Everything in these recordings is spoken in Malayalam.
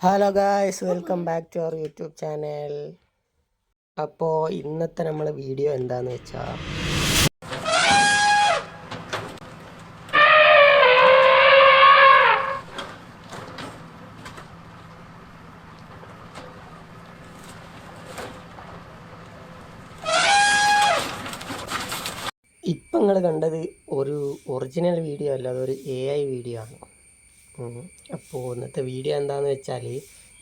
Hello guys welcome back to our YouTube channel അപ്പോൾ ഇന്നത്തെ നമ്മളെ വീഡിയോ എന്താന്ന് വെച്ചാൽ ഇപ്പം നിങ്ങൾ കണ്ടത് ഒരു ഒറിജിനൽ വീഡിയോ അല്ല അതൊരു എ ഐ വീഡിയോ ആണ്. അപ്പോൾ ഇന്നത്തെ വീഡിയോ എന്താണെന്ന് വെച്ചാൽ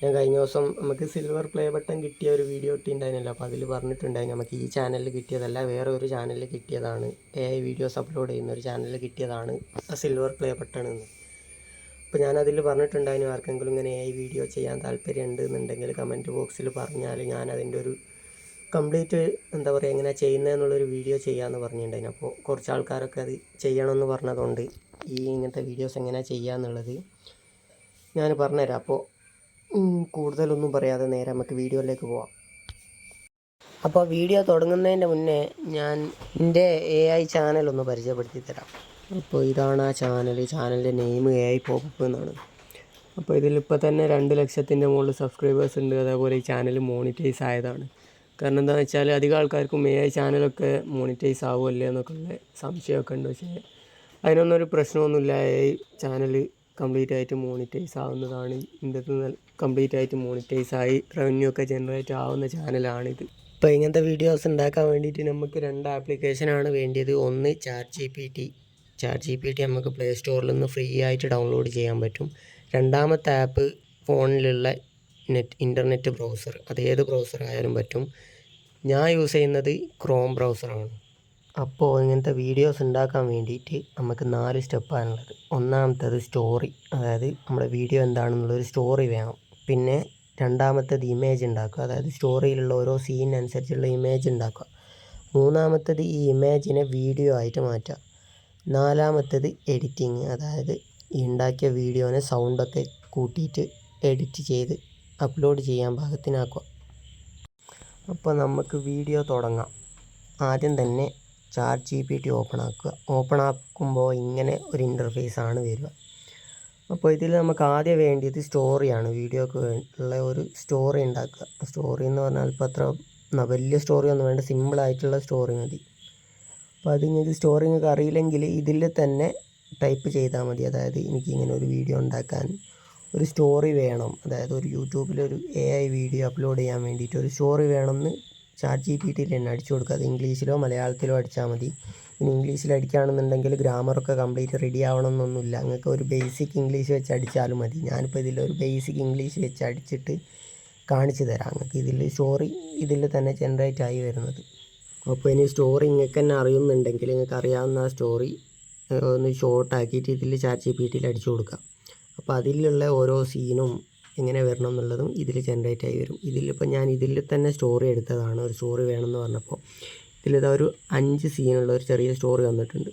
ഞാൻ കഴിഞ്ഞ ദിവസം നമുക്ക് സിൽവർ പ്ലേ ബട്ടൺ കിട്ടിയ ഒരു വീഡിയോ ഇട്ടിണ്ടായിരുന്നല്ലോ. അപ്പോൾ അതിൽ പറഞ്ഞിട്ടുണ്ടായി നമുക്ക് ഈ ചാനലിൽ കിട്ടിയതല്ല വേറെ ഒരു ചാനലിൽ കിട്ടിയതാണ്. എ ഐ വീഡിയോസ് അപ്ലോഡ് ചെയ്യുന്ന ഒരു ചാനലിൽ കിട്ടിയതാണ് സിൽവർ പ്ലേ ബട്ടൺ എന്ന് അപ്പോൾ ഞാനതിൽ പറഞ്ഞിട്ടുണ്ടായിരുന്നു ആർക്കെങ്കിലും ഇങ്ങനെ എ ഐ വീഡിയോ ചെയ്യാൻ താല്പര്യം ഉണ്ട് എന്നുണ്ടെങ്കിൽ കമന്റ് ബോക്സിൽ പറഞ്ഞാൽ ഞാൻ അതിന്റെ ഒരു കംപ്ലീറ്റ് എന്താ പറയുക എങ്ങനെ ചെയ്യുന്നതെന്നുള്ളൊരു വീഡിയോ ചെയ്യാമെന്ന് പറഞ്ഞിട്ടുണ്ടായിരുന്നു. അപ്പോൾ കുറച്ച് ആൾക്കാരൊക്കെ അത് ചെയ്യണമെന്ന് പറഞ്ഞതുകൊണ്ട് ഈ ഇങ്ങനത്തെ വീഡിയോസ് എങ്ങനെയാണ് ചെയ്യാന്നുള്ളത് ഞാൻ പറഞ്ഞുതരാം. അപ്പോൾ കൂടുതലൊന്നും പറയാതെ നേരെ നമുക്ക് വീഡിയോയിലേക്ക് പോവാം. അപ്പോൾ വീഡിയോ തുടങ്ങുന്നതിന്റെ മുന്നേ ഞാൻ എന്റെ എ ഐ ചാനലൊന്ന് പരിചയപ്പെടുത്തി തരാം. അപ്പോൾ ഇതാണ് ആ ചാനൽ ചാനലിന്റെ നെയിം എ ഐ പോപ്പ് എന്നാണ്. അപ്പോൾ ഇതിലിപ്പോൾ തന്നെ രണ്ട് ലക്ഷത്തിന്റെ മുകളിൽ സബ്സ്ക്രൈബേഴ്സ് ഉണ്ട്. അതേപോലെ ഈ ചാനൽ മോണിറ്റൈസ് ആയതാണ്. കാരണം എന്താണെന്ന് വെച്ചാൽ അധികം ആൾക്കാർക്കും എ ഐ ചാനലൊക്കെ മോണിറ്റൈസ് ആവുമല്ലേ എന്നൊക്കെ ഉള്ള സംശയമൊക്കെ ഉണ്ട് പക്ഷേ അതിനൊന്നും ഒരു പ്രശ്നമൊന്നുമില്ല. എ ഐ ചാനൽ കംപ്ലീറ്റ് ആയിട്ട് മോണിറ്റൈസ് ആവുന്നതാണ്. ഇതിന്റെ കംപ്ലീറ്റ് ആയിട്ട് മോണിറ്റൈസ് ആയി റവന്യൂ ഒക്കെ ജനറേറ്റ് ആവുന്ന ചാനലാണിത് ഇപ്പോൾ ഇങ്ങനത്തെ വീഡിയോസ് ഉണ്ടാക്കാൻ വേണ്ടിയിട്ട് നമുക്ക് രണ്ട് ആപ്ലിക്കേഷനാണ് വേണ്ടിയത്. ഒന്ന് chat G P T chat G P T നമുക്ക് പ്ലേ സ്റ്റോറിൽ നിന്ന് ഫ്രീ ആയിട്ട് ഡൗൺലോഡ് ചെയ്യാൻ പറ്റും. രണ്ടാമത്തെ ആപ്പ് ഫോണിലുള്ള നെറ്റ് ഇന്റർനെറ്റ് ബ്രൗസർ അത് ഏത് ബ്രൗസർ ആയാലും പറ്റും. ഞാൻ യൂസ് ചെയ്യുന്നത് ക്രോം ബ്രൗസറാണ്. അപ്പോൾ ഇങ്ങനത്തെ വീഡിയോസ് ഉണ്ടാക്കാൻ വേണ്ടിയിട്ട് നമുക്ക് നാല് സ്റ്റെപ്പാണുള്ളത്. ഒന്നാമത്തേത് സ്റ്റോറി അതായത് നമ്മുടെ വീഡിയോ എന്താണെന്നുള്ളൊരു സ്റ്റോറി വേണം. പിന്നെ രണ്ടാമത്തേത് ഇമേജ് ഉണ്ടാക്കുക അതായത് സ്റ്റോറിയിലുള്ള ഓരോ സീൻ അനുസരിച്ചുള്ള ഇമേജ് ഉണ്ടാക്കുക. മൂന്നാമത്തേത് ഈ ഇമേജിനെ വീഡിയോ ആയിട്ട് മാറ്റുക. നാലാമത്തേത് എഡിറ്റിങ് അതായത് ഉണ്ടാക്കിയ വീഡിയോനെ സൗണ്ടൊക്കെ കൂട്ടിയിട്ട് എഡിറ്റ് ചെയ്ത് അപ്ലോഡ് ചെയ്യാൻ പാകത്തിനാക്കുക. അപ്പോൾ നമുക്ക് വീഡിയോ തുടങ്ങാം. ആദ്യം തന്നെ chat G P T open ആക്കുക ഓപ്പൺ ആക്കുമ്പോൾ ഇങ്ങനെ ഒരു ഇന്റർഫേസ് ആണ് വരിക. അപ്പോൾ ഇതിൽ നമുക്ക് ആദ്യം വേണ്ടിയത് സ്റ്റോറിയാണ്. വീഡിയോക്ക് ഉള്ള ഒരു സ്റ്റോറി ഉണ്ടാക്കുക. സ്റ്റോറി എന്ന് പറഞ്ഞാൽ ഇപ്പോൾ അത്ര വലിയ സ്റ്റോറി ഒന്നും വേണ്ട. സിമ്പിളായിട്ടുള്ള സ്റ്റോറി മതി. അപ്പോൾ അത് നിങ്ങൾക്ക് സ്റ്റോറി നിങ്ങൾക്ക് അറിയില്ലെങ്കിൽ ഇതിൽ തന്നെ ടൈപ്പ് ചെയ്താൽ മതി. അതായത് എനിക്ക് ഇങ്ങനെ ഒരു വീഡിയോ ഉണ്ടാക്കാൻ ഒരു സ്റ്റോറി വേണം. അതായത് ഒരു യൂട്യൂബിലൊരു എ ഐ വീഡിയോ അപ്ലോഡ് ചെയ്യാൻ വേണ്ടിയിട്ട് ഒരു സ്റ്റോറി വേണമെന്ന് ചാറ്റ് ജി പി ടിയിൽ തന്നെ അടിച്ചു കൊടുക്കുക. അത് ഇംഗ്ലീഷിലോ മലയാളത്തിലോ അടിച്ചാൽ മതി. ഇനി ഇംഗ്ലീഷിൽ അടിക്കുകയാണെന്നുണ്ടെങ്കിൽ ഗ്രാമറൊക്കെ കംപ്ലീറ്റ് റെഡി ആവണമെന്നൊന്നുമില്ല. നിങ്ങൾക്ക് ഒരു ബേസിക് ഇംഗ്ലീഷ് വെച്ച് അടിച്ചാലും മതി. ഞാനിപ്പോൾ ഇതിലൊരു ബേസിക് ഇംഗ്ലീഷ് വെച്ച് അടിച്ചിട്ട് കാണിച്ചു തരാം. നിങ്ങൾക്ക് ഇതിൽ സ്റ്റോറി ഇതിൽ തന്നെ ജനറേറ്റ് ആയി വരുന്നത്. അപ്പോൾ ഇനി സ്റ്റോറി നിങ്ങൾക്ക് തന്നെ അറിയുന്നുണ്ടെങ്കിൽ നിങ്ങൾക്ക് അറിയാവുന്ന ആ സ്റ്റോറി ഒന്ന് ഷോർട്ടാക്കിയിട്ട് ഇതിൽ ചാറ്റ് ജി പി ടിയിൽ അടിച്ചു കൊടുക്കുക അപ്പോൾ അതിലുള്ള ഓരോ സീനും എങ്ങനെ വരണം എന്നുള്ളതും ഇതിൽ ജനറേറ്റ് ആയി വരും. ഇതിലിപ്പോൾ ഞാൻ ഇതിൽ തന്നെ സ്റ്റോറി എടുത്തതാണ്. ഒരു സ്റ്റോറി വേണമെന്ന് പറഞ്ഞപ്പോൾ ഇതിലിതാ ഒരു അഞ്ച് സീനുള്ള ഒരു ചെറിയ സ്റ്റോറി വന്നിട്ടുണ്ട്.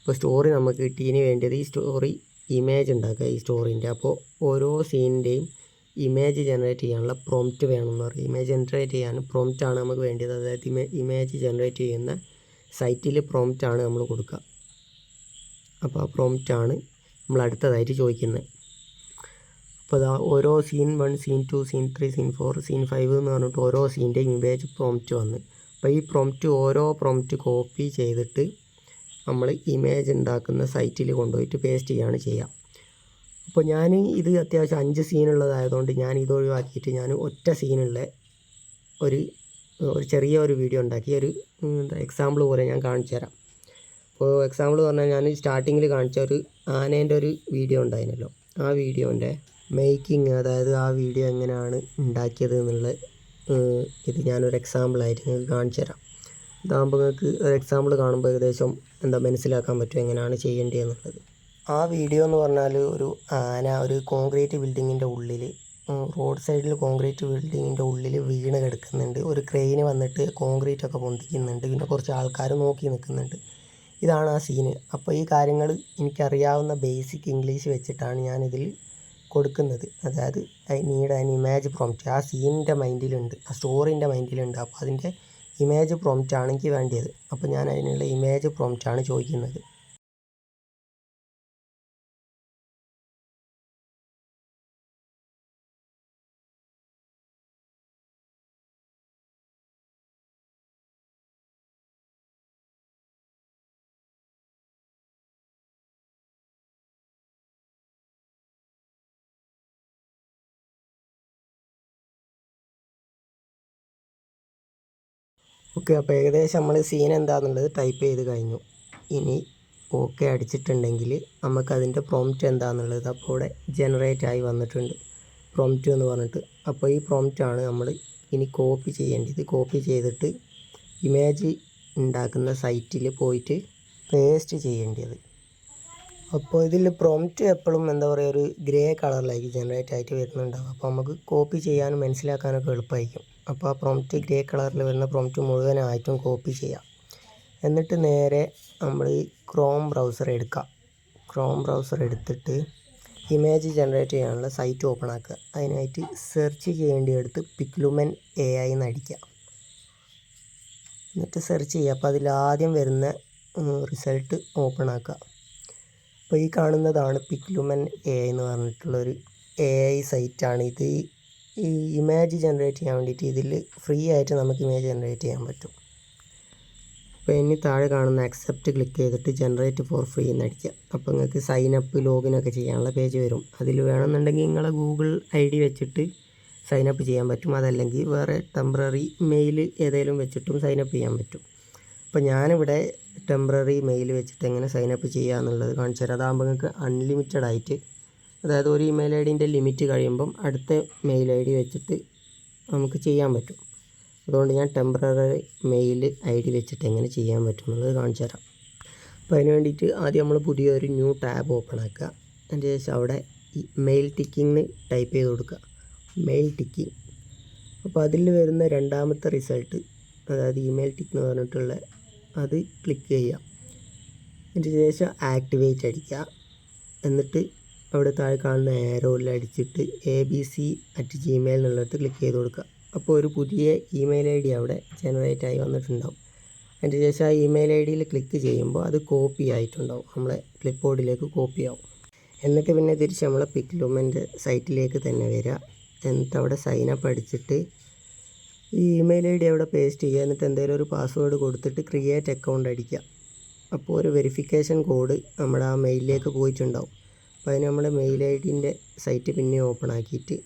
അപ്പോൾ സ്റ്റോറി നമുക്ക് കിട്ടിയതിന് വേണ്ടിയത് ഈ സ്റ്റോറി ഇമേജ് ഉണ്ടാക്കുക ഈ സ്റ്റോറിന്റെ അപ്പോൾ ഓരോ സീനിന്റെയും ഇമേജ് ജനറേറ്റ് ചെയ്യാനുള്ള പ്രോംപ്റ്റ് വേണമെന്ന് പറയും. ഇമേജ് ജനറേറ്റ് ചെയ്യാൻ പ്രോംപ്റ്റ് ആണ് നമുക്ക് വേണ്ടത് അതായത് ഇമേജ് ജനറേറ്റ് ചെയ്യുന്ന സൈറ്റിൽ ആണ് നമ്മൾ കൊടുക്കുക. അപ്പോൾ ആ പ്രോംപ്റ്റ് ആണ് നമ്മൾ അടുത്തതായിട്ട് ചോദിക്കുന്നത്. അപ്പോൾ അതാ ഓരോ scene one scene two scene three scene four scene five എന്ന് പറഞ്ഞിട്ട് ഓരോ സീന്റെയും ഇമേജ് പ്രോംപ്റ്റ് വന്ന്. അപ്പോൾ ഈ പ്രോംപ്റ്റ് ഓരോ പ്രോംപ്റ്റ് കോപ്പി ചെയ്തിട്ട് നമ്മൾ ഇമേജ് ഉണ്ടാക്കുന്ന സൈറ്റിൽ കൊണ്ടുപോയിട്ട് പേസ്റ്റ് ചെയ്യുകയാണ് ചെയ്യുക അപ്പോൾ ഞാൻ ഇത് അത്യാവശ്യം അഞ്ച് സീനുള്ളതായതുകൊണ്ട് ഞാൻ ഇത് ഒഴിവാക്കിയിട്ട് ഞാൻ ഒറ്റ സീനുള്ള ഒരു ഒരു ചെറിയ ഒരു വീഡിയോ ഉണ്ടാക്കി ഒരു എന്താ എക്സാമ്പിൾ പോലെ ഞാൻ കാണിച്ചു തരാം. അപ്പോൾ എക്സാമ്പിൾ പറഞ്ഞാൽ ഞാൻ സ്റ്റാർട്ടിങ്ങിൽ കാണിച്ച ഒരു ആനേന്റെ ഒരു വീഡിയോ ഉണ്ടായിരുന്നല്ലോ ആ വീഡിയോന്റെ മേക്കിംഗ് അതായത് ആ വീഡിയോ എങ്ങനെയാണ് ഉണ്ടാക്കിയത് എന്നുള്ള ഇത് ഞാനൊരു എക്സാമ്പിളായിട്ട് നിങ്ങൾക്ക് കാണിച്ചു തരാം. ഇതാകുമ്പോൾ നിങ്ങൾക്ക് ഒരു എക്സാമ്പിൾ കാണുമ്പോൾ ഏകദേശം എന്താ മനസ്സിലാക്കാൻ പറ്റും എങ്ങനെയാണ് ചെയ്യേണ്ടതെന്നുള്ളത്. ആ വീഡിയോ എന്ന് പറഞ്ഞാൽ ഒരു ആന ഒരു കോൺക്രീറ്റ് ബിൽഡിങ്ങിന്റെ ഉള്ളിൽ റോഡ് സൈഡിൽ കോൺക്രീറ്റ് ബിൽഡിങ്ങിന്റെ ഉള്ളിൽ വീണ് കിടക്കുന്നുണ്ട്. ഒരു ക്രെയിന് വന്നിട്ട് കോൺക്രീറ്റ് ഒക്കെ പൊന്തിക്കുന്നുണ്ട്. പിന്നെ കുറച്ച് ആൾക്കാർ നോക്കി നിൽക്കുന്നുണ്ട്. ഇതാണ് ആ സീന് അപ്പോൾ ഈ കാര്യങ്ങൾ എനിക്കറിയാവുന്ന ബേസിക് ഇംഗ്ലീഷ് വെച്ചിട്ടാണ് ഞാനിതിൽ കൊടുക്കുന്നത്. അതായത് I need an image prompt. ആ സീനിന്റെ മൈൻഡിലുണ്ട് ആ സ്റ്റോറിന്റെ മൈൻഡിലുണ്ട്. അപ്പോൾ അതിന്റെ ഇമേജ് പ്രോംപ്റ്റ് ആണെങ്കിൽ വേണ്ടിയത്. അപ്പോൾ ഞാൻ അതിനുള്ള ഇമേജ് പ്രോംപ്റ്റ് ആണ് ചോദിക്കുന്നത്. ഓക്കെ അപ്പോൾ ഏകദേശം നമ്മൾ സീൻ എന്താണെന്നുള്ളത് ടൈപ്പ് ചെയ്ത് കഴിഞ്ഞു. ഇനി ഓക്കെ അടിച്ചിട്ടുണ്ടെങ്കിൽ നമുക്ക് അതിന്റെ പ്രോംപ്റ്റ് എന്താണെന്നുള്ളത് അപ്പോൾ ഇവിടെ ജനറേറ്റ് ആയി വന്നിട്ടുണ്ട്. പ്രോംപ്റ്റ് എന്ന് പറഞ്ഞിട്ട്. അപ്പോൾ ഈ പ്രോംപ്റ്റ് ആണ് നമ്മൾ ഇനി കോപ്പി ചെയ്യേണ്ടത്. കോപ്പി ചെയ്തിട്ട് ഇമേജ് ഉണ്ടാക്കുന്ന സൈറ്റിൽ പോയിട്ട് പേസ്റ്റ് ചെയ്യേണ്ടത്. അപ്പോൾ ഇതിൽ പ്രോംപ്റ്റ് എപ്പോഴും എന്താ പറയുക ഒരു ഗ്രേ കളറിലായിരിക്കും ജനറേറ്റ് ആയിട്ട് വരുന്നുണ്ടാവും അപ്പോൾ നമുക്ക് കോപ്പി ചെയ്യാനും മനസ്സിലാക്കാനൊക്കെ എളുപ്പമായിരിക്കും അപ്പോൾ ആ പ്രോംപ്റ്റ് ഗ്രേ കളറിൽ വരുന്ന പ്രോംപ്റ്റ് മുഴുവനായിട്ടും കോപ്പി ചെയ്യാം. എന്നിട്ട് നേരെ നമ്മൾ ഈ ക്രോം ബ്രൗസർ എടുക്കുക ക്രോം ബ്രൗസർ എടുത്തിട്ട് ഇമേജ് ജനറേറ്റ് ചെയ്യാനുള്ള സൈറ്റ് ഓപ്പൺ ആക്കുക. അതിനായിട്ട് സെർച്ച് ചെയ്യേണ്ടിയെടുത്ത് പിക്ലുമൻ എ ഐ എന്ന് അടിക്കുക. എന്നിട്ട് സെർച്ച് ചെയ്യുക. അപ്പോൾ അതിൽ ആദ്യം വരുന്ന റിസൾട്ട് ഓപ്പൺ ആക്കുക. അപ്പോൾ ഈ കാണുന്നതാണ് പിക്ലുമൻ എ എന്ന് പറഞ്ഞിട്ടുള്ളൊരു എ ഐ സൈറ്റാണ് ഇത് ഈ ഇമേജ് ജനറേറ്റ് ചെയ്യാൻ വേണ്ടിയിട്ട് ഇതിൽ ഫ്രീ ആയിട്ട് നമുക്ക് ഇമേജ് ജനറേറ്റ് ചെയ്യാൻ പറ്റും. അപ്പോൾ ഇനി താഴെ കാണുന്ന അക്സെപ്റ്റ് ക്ലിക്ക് ചെയ്തിട്ട് ജനറേറ്റ് ഫോർ ഫ്രീ എന്ന് അടിക്കുക അപ്പോൾ നിങ്ങൾക്ക് സൈൻ അപ്പ് ലോഗിൻ ഒക്കെ ചെയ്യാനുള്ള പേജ് വരും. അതിൽ വേണമെന്നുണ്ടെങ്കിൽ നിങ്ങളെ ഗൂഗിൾ ഐ ഡി വെച്ചിട്ട് സൈൻ അപ്പ് ചെയ്യാൻ പറ്റും. അതല്ലെങ്കിൽ വേറെ ടെമ്പററി മെയിൽ ഏതെങ്കിലും വെച്ചിട്ടും സൈൻ അപ്പ് ചെയ്യാൻ പറ്റും. അപ്പോൾ ഞാനിവിടെ ടെമ്പററി മെയിൽ വെച്ചിട്ട് എങ്ങനെ സൈൻ അപ്പ് ചെയ്യുക എന്നുള്ളത് കാണിച്ചു തരാം. അതാകുമ്പോൾ നിങ്ങൾക്ക് അൺലിമിറ്റഡ് ആയിട്ട് അതായത് ഒരു ഇമെയിൽ ഐ ഡിന്റെ ലിമിറ്റ് കഴിയുമ്പം അടുത്ത മെയിൽ ഐ ഡി വെച്ചിട്ട് നമുക്ക് ചെയ്യാൻ പറ്റും. അതുകൊണ്ട് ഞാൻ ടെമ്പററി മെയിൽ ഐ ഡി വെച്ചിട്ട് എങ്ങനെ ചെയ്യാൻ പറ്റും എന്നുള്ളത് കാണിച്ചു തരാം. അപ്പോൾ അതിന് വേണ്ടിയിട്ട് ആദ്യം നമ്മൾ പുതിയൊരു ന്യൂ ടാബ് ഓപ്പൺ ആക്കുക. അതിന് ശേഷം അവിടെ മെയിൽ ടിക്കിങ് ടൈപ്പ് ചെയ്ത് കൊടുക്കുക. മെയിൽ ടിക്കിങ് അപ്പോൾ അതിൽ വരുന്ന രണ്ടാമത്തെ റിസൾട്ട് അതായത് ഇമെയിൽ ടിക്ക് എന്ന് പറഞ്ഞിട്ടുള്ള അത് ക്ലിക്ക് ചെയ്യുക. അതിന് ശേഷം ആക്ടിവേറ്റ് അടിക്കുക. എന്നിട്ട് അവിടെ താഴെ കാണുന്ന ആരോയിൽ അടിച്ചിട്ട് A B C at Gmail എന്നുള്ളിടത്ത് ക്ലിക്ക് ചെയ്ത് കൊടുക്കുക. അപ്പോൾ ഒരു പുതിയ ഇമെയിൽ ഐ ഡി അവിടെ ജനറേറ്റ് ആയി വന്നിട്ടുണ്ടാവും. അതിന്റെ ശേഷം ആ ഇമെയിൽ ഐ ഡിയിൽ ക്ലിക്ക് ചെയ്യുമ്പോൾ അത് കോപ്പി ആയിട്ടുണ്ടാവും. നമ്മളെ ക്ലിപ്പ് ബോർഡിലേക്ക് കോപ്പി ആവും. എന്നിട്ട് പിന്നെ തിരിച്ച് നമ്മളെ പിക്ലുമെന്റെ സൈറ്റിലേക്ക് തന്നെ വരിക. എന്നിട്ട് അവിടെ സൈൻ അപ്പ് അടിച്ചിട്ട് ഈ ഇമെയിൽ ഐ ഡി അവിടെ പേസ്റ്റ് ചെയ്യുക. എന്നിട്ട് എന്തെങ്കിലും ഒരു പാസ്വേഡ് കൊടുത്തിട്ട് ക്രിയേറ്റ് അക്കൗണ്ട് അടിക്കുക. അപ്പോൾ ഒരു വെരിഫിക്കേഷൻ കോഡ് നമ്മുടെ ആ മെയിലിലേക്ക് പോയിട്ടുണ്ടാവും. അപ്പോൾ അതിന് നമ്മുടെ മെയിൽ ഐ ഡിന്റെ സൈറ്റ് പിന്നെ ഓപ്പൺ ആക്കിയിട്ട്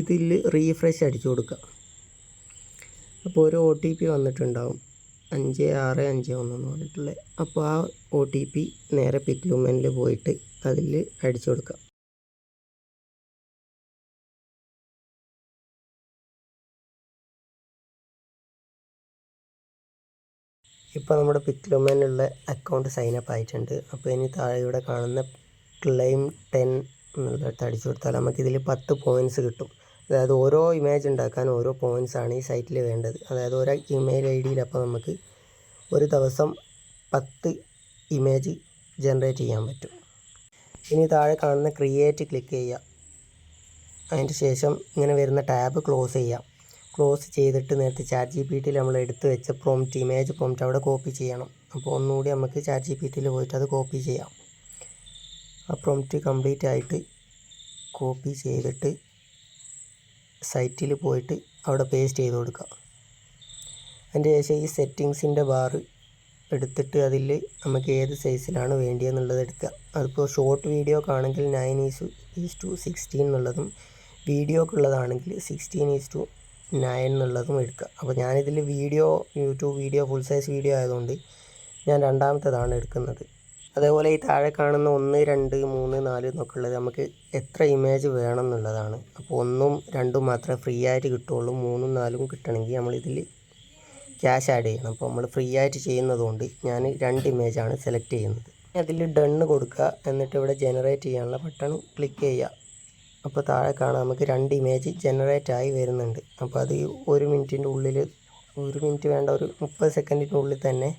ഇതിൽ റീഫ്രഷ് അടിച്ചു കൊടുക്കുക അപ്പോൾ ഒരു ഒ ടി പി വന്നിട്ടുണ്ടാവും. അഞ്ച് ആറ് അഞ്ച് ഒന്ന് എന്ന് പറഞ്ഞിട്ടുള്ളത് അപ്പോൾ ആ ഒ ടി പി നേരെ പിക്ലുമെനിൽ പോയിട്ട് അതിൽ അടിച്ചു കൊടുക്കുക ഇപ്പോൾ നമ്മുടെ പിക്ലുമെനുള്ള അക്കൗണ്ട് സൈനപ്പ് ആയിട്ടുണ്ട്. അപ്പോൾ ഇനി താഴെ ഇവിടെ കാണുന്ന ക്ലെയിം ടെൻ എന്നുള്ളിടത്ത് അടിച്ചു കൊടുത്താൽ നമുക്ക് ഇതിൽ പത്ത് പോയിന്റ്സ് കിട്ടും. അതായത് ഓരോ ഇമേജ് ഉണ്ടാക്കാൻ ഓരോ പോയിന്റ്സ് ആണ് ഈ സൈറ്റിൽ വേണ്ടത്. അതായത് ഓരോ ഇമെയിൽ ഐ ഡിയിൽ അപ്പോൾ നമുക്ക് ഒരു ദിവസം പത്ത് ഇമേജ് ജനറേറ്റ് ചെയ്യാൻ പറ്റും. ഇനി താഴെ കാണുന്ന ക്രിയേറ്റ് ക്ലിക്ക് ചെയ്യുക അതിന്റെ ശേഷം ഇങ്ങനെ വരുന്ന ടാബ് ക്ലോസ് ചെയ്യാം. ക്ലോസ് ചെയ്തിട്ട് നേരത്തെ ചാറ്റ് ജി പി ടിയിൽ നമ്മൾ എടുത്ത് വെച്ച പ്രോംറ്റ് ഇമേജ് പ്രോംറ്റ് അവിടെ കോപ്പി ചെയ്യണം. അപ്പോൾ ഒന്നുകൂടി നമുക്ക് ചാറ്റ് ജി പി ടിയിൽ പോയിട്ട് അത് കോപ്പി ചെയ്യാം. ആ പ്രോംപ്റ്റ് കംപ്ലീറ്റ് ആയിട്ട് കോപ്പി ചെയ്തിട്ട് സൈറ്റിൽ പോയിട്ട് അവിടെ പേസ്റ്റ് ചെയ്ത് കൊടുക്കുക. അതിന്റെ ശേഷം ഈ സെറ്റിങ്സിന്റെ ബാറ് എടുത്തിട്ട് അതിൽ നമുക്ക് ഏത് സൈസിലാണ് വേണ്ടിയെന്നുള്ളത് എടുക്കുക. അതിപ്പോൾ short വീഡിയോക്കാണെങ്കിൽ nine is is to sixteen എന്നുള്ളതും വീഡിയോക്കുള്ളതാണെങ്കിൽ സിക്സ്റ്റീൻ ഈസ് ടു നയൻ എന്നുള്ളതും എടുക്കുക. അപ്പോൾ ഞാനിതിൽ video YouTube video full size video ആയതുകൊണ്ട് ഞാൻ രണ്ടാമത്തേതാണ് എടുക്കുന്നത്. അതേപോലെ ഈ താഴെ കാണുന്ന ഒന്ന് രണ്ട് മൂന്ന് നാല് എന്നൊക്കെ ഉള്ളത് നമുക്ക് എത്ര ഇമേജ് വേണം എന്നുള്ളതാണ്. അപ്പോൾ ഒന്നും രണ്ടും മാത്രമേ ഫ്രീ ആയിട്ട് കിട്ടുള്ളൂ മൂന്നും നാലും കിട്ടണമെങ്കിൽ നമ്മളിതിൽ ക്യാഷ് ആഡ് ചെയ്യണം. അപ്പോൾ നമ്മൾ ഫ്രീ ആയിട്ട് ചെയ്യുന്നതുകൊണ്ട് ഞാൻ രണ്ട് ഇമേജാണ് സെലക്ട് ചെയ്യുന്നത്. അതിൽ ഡണ്ണ് കൊടുക്കുക. എന്നിട്ട് ഇവിടെ ജനറേറ്റ് ചെയ്യാനുള്ള ബട്ടൺ ക്ലിക്ക് ചെയ്യുക. അപ്പോൾ താഴെ കാണാം നമുക്ക് രണ്ട് ഇമേജ് ജനറേറ്റ് ആയി വരുന്നുണ്ട്. അപ്പോൾ അത് ഒരു മിനിറ്റിന്റെ ഉള്ളിൽ ഒരു മിനിറ്റ് വേണ്ട ഒരു മുപ്പത് സെക്കൻഡിന്റെ ഉള്ളിൽ തന്നെ